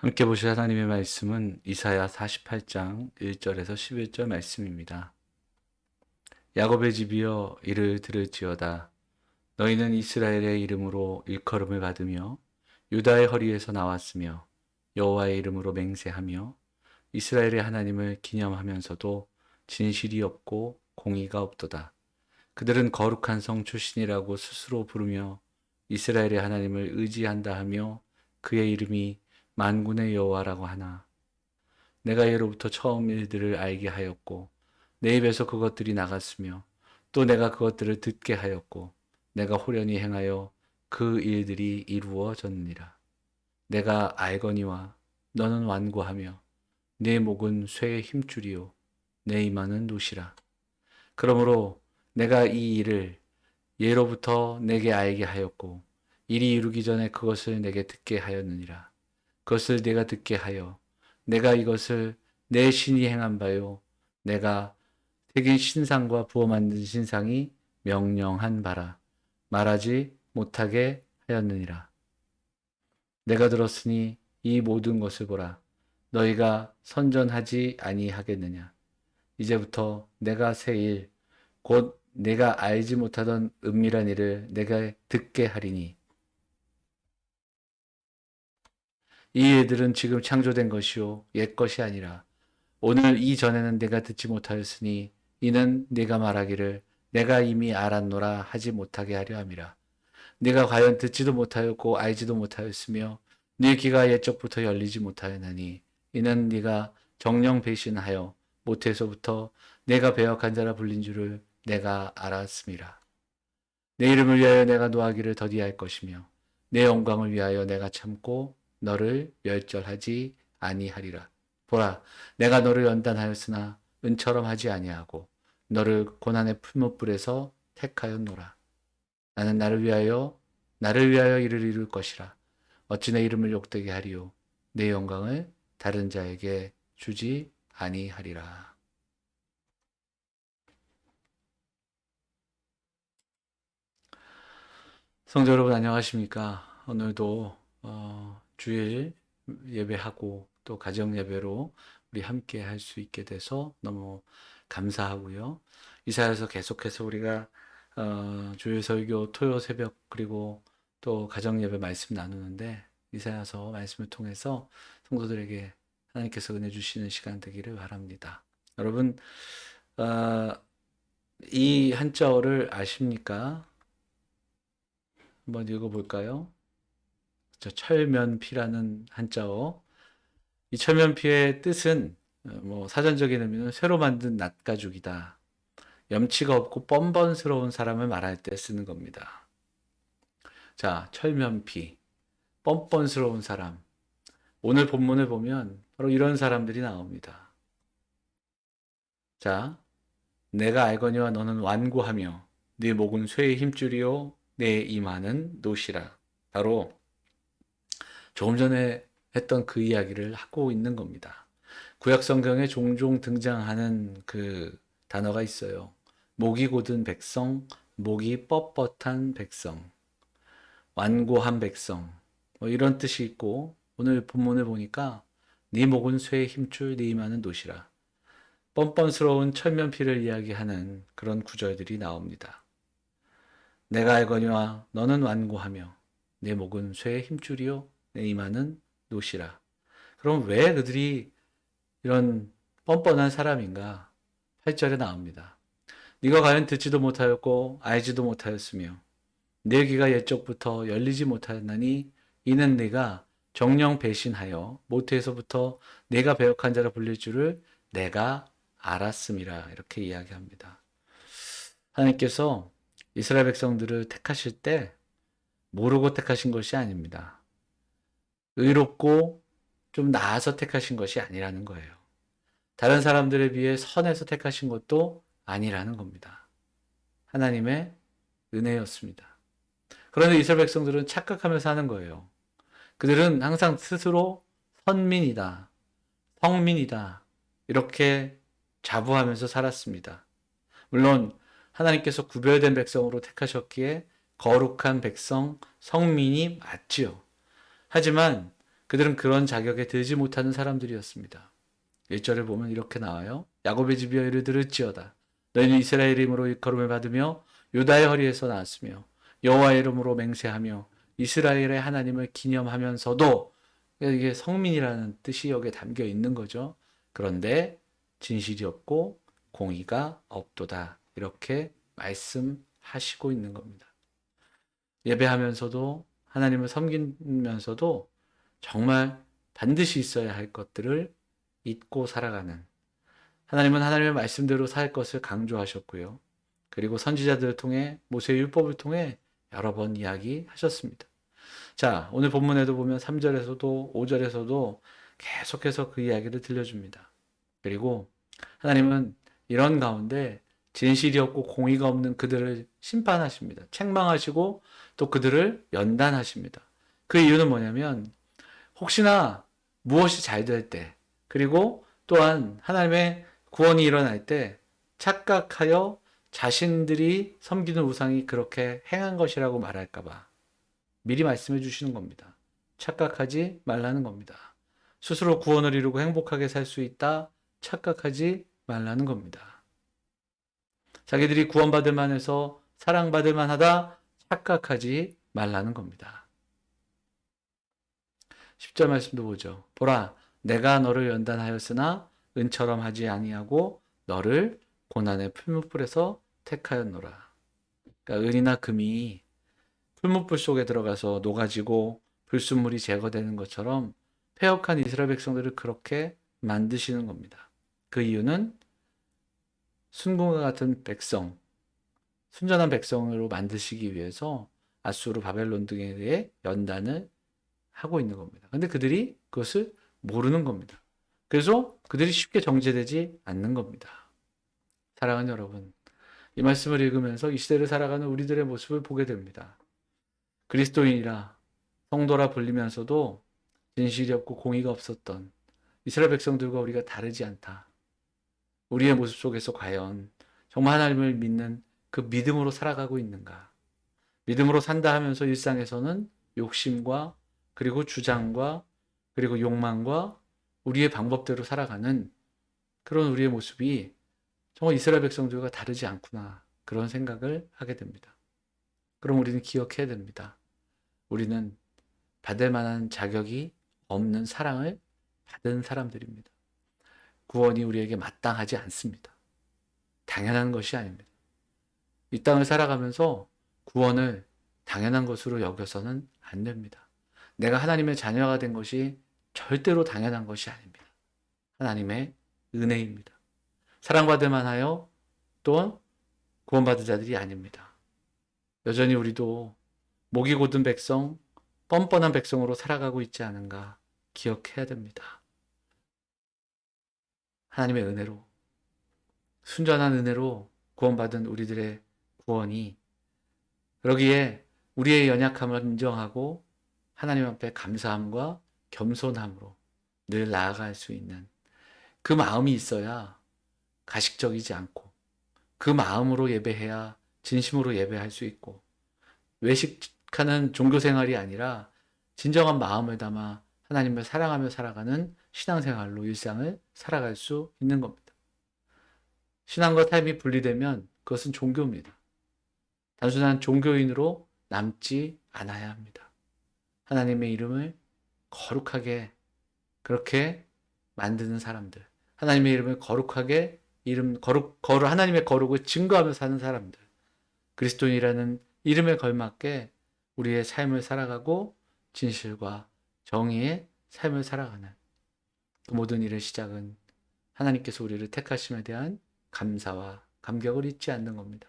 함께 보실 하나님의 말씀은 이사야 48장 1절에서 11절 말씀입니다. 야곱의 집이여 이를 들을지어다. 너희는 이스라엘의 이름으로 일컬음을 받으며 유다의 허리에서 나왔으며 여호와의 이름으로 맹세하며 이스라엘의 하나님을 기념하면서도 진실이 없고 공의가 없도다. 그들은 거룩한 성 출신이라고 스스로 부르며 이스라엘의 하나님을 의지한다 하며 그의 이름이 만군의 여호와라고 하나? 내가 예로부터 처음 일들을 알게 하였고 내 입에서 그것들이 나갔으며 또 내가 그것들을 듣게 하였고 내가 호련히 행하여 그 일들이 이루어졌느니라. 내가 알거니와 너는 완고하며 내 목은 쇠의 힘줄이요 내 이마는 노시라. 그러므로 내가 이 일을 예로부터 내게 알게 하였고 일이 이루기 전에 그것을 내게 듣게 하였느니라 그것을 내가 듣게 하여 내가 이것을 내 신이 행한 바요. 내가 새긴 신상과 부어 만든 신상이 명령한 바라. 말하지 못하게 하였느니라. 내가 들었으니 이 모든 것을 보라. 너희가 선전하지 아니하겠느냐? 이제부터 내가 새일 곧 내가 알지 못하던 은밀한 일을 내가 듣게 하리니 이 일들은 지금 창조된 것이요 옛 것이 아니라 오늘 이전에는 내가 듣지 못하였으니 이는 네가 말하기를 내가 이미 알았노라 하지 못하게 하려 함이라. 네가 과연 듣지도 못하였고 알지도 못하였으며 네 귀가 옛적부터 열리지 못하였나니 이는 네가 정령 배신하여 모태에서부터 내가 배역한 자라 불린 줄을 내가 알았음이라. 내 이름을 위하여 내가 노하기를 더디할 것이며 내 영광을 위하여 내가 참고 너를 멸절하지 아니하리라. 보라, 내가 너를 연단하였으나 은처럼 하지 아니하고 너를 고난의 풀무불에서 택하였노라. 나는 나를 위하여 나를 위하여 일을 이룰 것이라. 어찌 내 이름을 욕되게 하리요. 내 영광을 다른 자에게 주지 아니하리라. 성도 여러분 안녕하십니까? 오늘도 어, 주일 예배하고 또 가정 예배로 우리 함께 할 수 있게 돼서 너무 감사하고요. 이사야서 계속해서 우리가 어, 주일 설교 토요 새벽 그리고 또 가정 예배 말씀 나누는데 이사야서 말씀을 통해서 성도들에게 하나님께서 은혜 주시는 시간 되기를 바랍니다. 여러분 어, 이 한자어를 아십니까? 한번 읽어볼까요? 저 철면피라는 한자어. 이 철면피의 뜻은 어, 뭐 사전적인 의미는 새로 만든 낫가죽이다. 염치가 없고 뻔뻔스러운 사람을 말할 때 쓰는 겁니다. 자, 철면피. 뻔뻔스러운 사람. 오늘 본문을 보면 바로 이런 사람들이 나옵니다. 자, 내가 알거니와 너는 완고하며 네 목은 쇠의 힘줄이요 내 이마는 노시라. 바로 조금 전에 했던 그 이야기를 하고 있는 겁니다. 구약 성경에 종종 등장하는 그 단어가 있어요. 목이 곧은 백성, 목이 뻣뻣한 백성, 완고한 백성, 뭐 이런 뜻이 있고 오늘 본문을 보니까 네 목은 쇠의 힘줄, 네 이마는 노시라. 뻔뻔스러운 철면피를 이야기하는 그런 구절들이 나옵니다. 내가 알거니와 너는 완고하며 내 목은 쇠의 힘줄이요 내 이마는 노시라. 그럼 왜 그들이 이런 뻔뻔한 사람인가? 8절에 나옵니다. 네가 과연 듣지도 못하였고 알지도 못하였으며 내 귀가 옛적부터 열리지 못하였나니 이는 네가 정령 배신하여 모태에서부터 내가 배역한 자라 불릴 줄을 내가 알았음이라 이렇게 이야기합니다. 하나님께서 이스라엘 백성들을 택하실 때 모르고 택하신 것이 아닙니다. 의롭고 좀 나아서 택하신 것이 아니라는 거예요. 다른 사람들에 비해 선해서 택하신 것도 아니라는 겁니다. 하나님의 은혜였습니다. 그런데 이스라엘 백성들은 착각하면서 하는 거예요. 그들은 항상 스스로 선민이다, 성민이다, 이렇게 자부하면서 살았습니다. 물론 하나님께서 구별된 백성으로 택하셨기에 거룩한 백성, 성민이 맞지요. 하지만 그들은 그런 자격에 들지 못하는 사람들이었습니다. 1절을 보면 이렇게 나와요. 야곱의 집이여 이를 들을지어다. 너희는 이스라엘 이름으로 일컬음을 받으며 유다의 허리에서 나왔으며 여호와의 이름으로 맹세하며 이스라엘의 하나님을 기념하면서도 이게 성민이라는 뜻이 여기에 담겨 있는 거죠. 그런데 진실이 없고 공의가 없도다. 이렇게 말씀하시고 있는 겁니다. 예배하면서도 하나님을 섬기면서도 정말 반드시 있어야 할 것들을 잊고 살아가는 하나님은 하나님의 말씀대로 살 것을 강조하셨고요. 그리고 선지자들을 통해 모세의 율법을 통해 여러 번 이야기하셨습니다. 자, 오늘 본문에도 보면 3절에서도 5절에서도 계속해서 그 이야기를 들려줍니다. 그리고 하나님은 이런 가운데 진실이 없고 공의가 없는 그들을 심판하십니다. 책망하시고 또 그들을 연단하십니다. 그 이유는 뭐냐면 혹시나 무엇이 잘 될 때, 그리고 또한 하나님의 구원이 일어날 때 착각하여 자신들이 섬기는 우상이 그렇게 행한 것이라고 말할까봐 미리 말씀해 주시는 겁니다. 착각하지 말라는 겁니다. 스스로 구원을 이루고 행복하게 살 수 있다 착각하지 말라는 겁니다. 자기들이 구원받을 만해서 사랑받을 만하다 착각하지 말라는 겁니다. 10절 말씀도 보죠. 보라, 내가 너를 연단하였으나 은처럼 하지 아니하고 너를 고난의 풀무불에서 택하였노라. 그러니까 은이나 금이 풀무불 속에 들어가서 녹아지고 불순물이 제거되는 것처럼 폐역한 이스라엘 백성들을 그렇게 만드시는 겁니다. 그 이유는 순금과 같은 백성, 순전한 백성으로 만드시기 위해서 아수르, 바벨론 등에 대해 연단을 하고 있는 겁니다. 근데 그들이 그것을 모르는 겁니다. 그래서 그들이 쉽게 정제되지 않는 겁니다. 사랑하는 여러분, 이 말씀을 읽으면서 이 시대를 살아가는 우리들의 모습을 보게 됩니다. 그리스도인이라 성도라 불리면서도 진실이 없고 공의가 없었던 이스라엘 백성들과 우리가 다르지 않다. 우리의 모습 속에서 과연 정말 하나님을 믿는 그 믿음으로 살아가고 있는가? 믿음으로 산다 하면서 일상에서는 욕심과 그리고 주장과 그리고 욕망과 우리의 방법대로 살아가는 그런 우리의 모습이 정말 이스라엘 백성들과 다르지 않구나. 그런 생각을 하게 됩니다. 그럼 우리는 기억해야 됩니다. 우리는 받을 만한 자격이 없는 사랑을 받은 사람들입니다. 구원이 우리에게 마땅하지 않습니다. 당연한 것이 아닙니다. 이 땅을 살아가면서 구원을 당연한 것으로 여겨서는 안 됩니다. 내가 하나님의 자녀가 된 것이 절대로 당연한 것이 아닙니다. 하나님의 은혜입니다. 사랑받을 만하여 또한 구원받은 자들이 아닙니다. 여전히 우리도 목이 곧은 백성, 뻔뻔한 백성으로 살아가고 있지 않은가 기억해야 됩니다. 하나님의 은혜로, 순전한 은혜로 구원받은 우리들의 구원이 그러기에 우리의 연약함을 인정하고 하나님 앞에 감사함과 겸손함으로 늘 나아갈 수 있는 그 마음이 있어야 가식적이지 않고 그 마음으로 예배해야 진심으로 예배할 수 있고 외식하는 종교 생활이 아니라 진정한 마음을 담아 하나님을 사랑하며 살아가는 신앙생활로 일상을 살아갈 수 있는 겁니다. 신앙과 삶이 분리되면 그것은 종교입니다. 단순한 종교인으로 남지 않아야 합니다. 하나님의 이름을 거룩하게 그렇게 만드는 사람들. 하나님의 이름을 거룩하게 이름 거룩 거룩 하나님의 거룩을 증거하며 사는 사람들. 그리스도인이라는 이름에 걸맞게 우리의 삶을 살아가고 진실과 정의의 삶을 살아가는 그 모든 일의 시작은 하나님께서 우리를 택하심에 대한 감사와 감격을 잊지 않는 겁니다.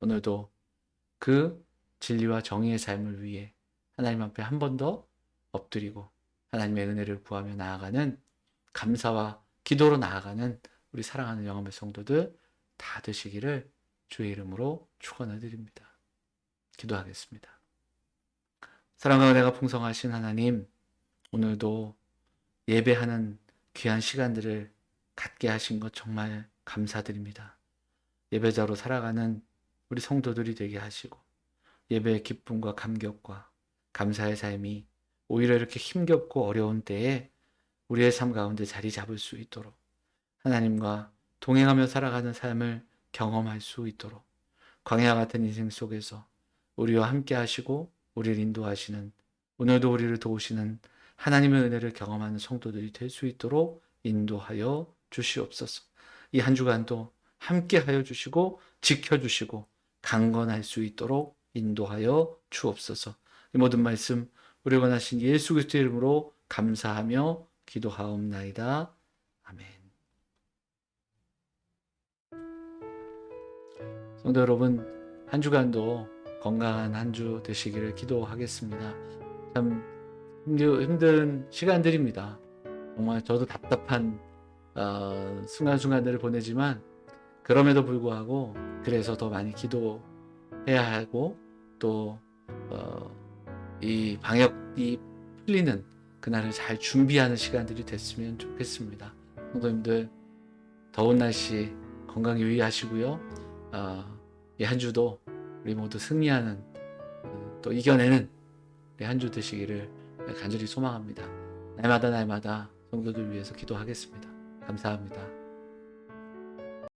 오늘도 그 진리와 정의의 삶을 위해 하나님 앞에 한 번 더 엎드리고 하나님의 은혜를 구하며 나아가는 감사와 기도로 나아가는 우리 사랑하는 영암의 성도들 다 되시기를 주의 이름으로 축원을 드립니다. 기도하겠습니다. 사랑과 은혜가 풍성하신 하나님, 오늘도 예배하는 귀한 시간들을 갖게 하신 것 정말 감사드립니다. 예배자로 살아가는 우리 성도들이 되게 하시고 예배의 기쁨과 감격과 감사의 삶이 오히려 이렇게 힘겹고 어려운 때에 우리의 삶 가운데 자리 잡을 수 있도록 하나님과 동행하며 살아가는 삶을 경험할 수 있도록 광야 같은 인생 속에서 우리와 함께 하시고 우리를 인도하시는 오늘도 우리를 도우시는 하나님의 은혜를 경험하는 성도들이 될 수 있도록 인도하여 주시옵소서. 이 한 주간도 함께 하여 주시고 지켜 주시고 강건할 수 있도록 인도하여 주옵소서. 이 모든 말씀 우리 원하신 예수 그리스도의 이름으로 감사하며 기도하옵나이다. 아멘. 성도 여러분, 한 주간도 건강한 한 주 되시기를 기도하겠습니다. 참 힘든 시간들입니다. 정말 저도 답답한 어, 순간순간들을 보내지만 그럼에도 불구하고 그래서 더 많이 기도해야 하고 또이 방역이 풀리는 그날을 잘 준비하는 시간들이 됐으면 좋겠습니다. 성도님들 더운 날씨 건강 유의하시고요. 어, 이한 주도 우리 모두 승리하는 음, 또 이겨내는 한주 되시기를 간절히 소망합니다. 날마다 날마다 성도들 위해서 기도하겠습니다. 감사합니다.